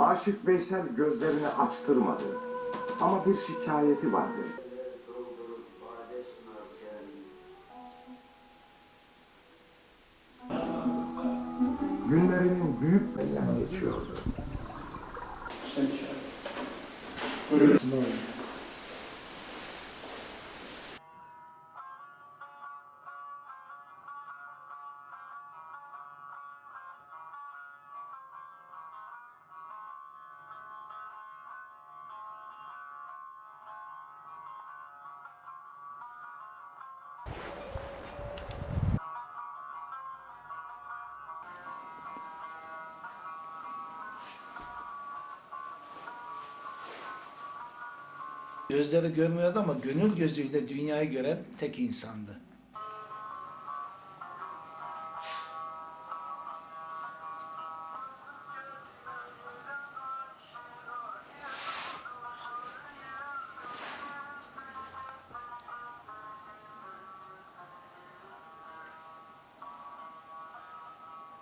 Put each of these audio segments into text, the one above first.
Aşık Veysel gözlerini açtırmadı. Ama bir şikayeti vardı. Günlerinin büyük bellen geçiyordu. Gözleri görmüyordu ama gönül gözüyle dünyayı gören tek insandı.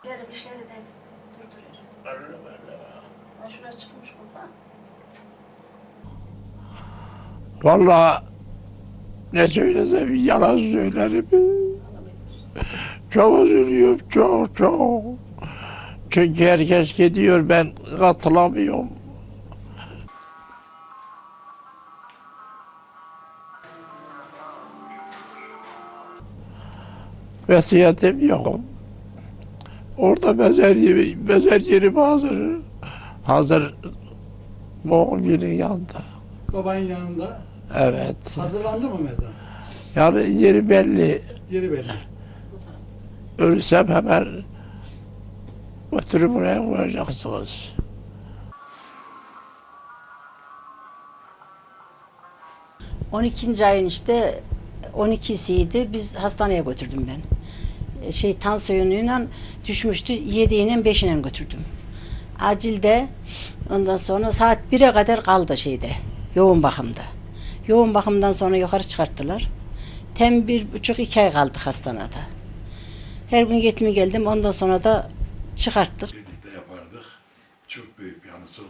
İşleri bir şeyleri de durduruyor. Ha şuraya çıkmış burada. Vallahi ne söylesem yalan söylerim. Çok üzülüyorum, çok çok. Çünkü herkes gidiyor, ben katılamıyorum. Vesiyetim yok. Orada mezar yeri, mezar yerim hazır. Hazır. Moğol'un yanında. Babanın yanında Evet. hazırlandı mı mezar? Yani yeri belli. Yeri belli. Ölsem hemen götürüp buraya koyacaksınız. On ikinci ayın işte 12'siydi. Biz hastaneye götürdüm ben. E, Şey tansiyonuyla düşmüştü. 7'yle 5'ile götürdüm. Acilde ondan sonra saat 1'e kadar kaldı şeyde. Yoğun bakımda. Yoğun bakımdan sonra yukarı çıkarttılar. Tem bir buçuk iki ay kaldık hastanede. Her gün gitmeye geldim. Ondan sonra da çıkarttık. Çok büyük bir anısı.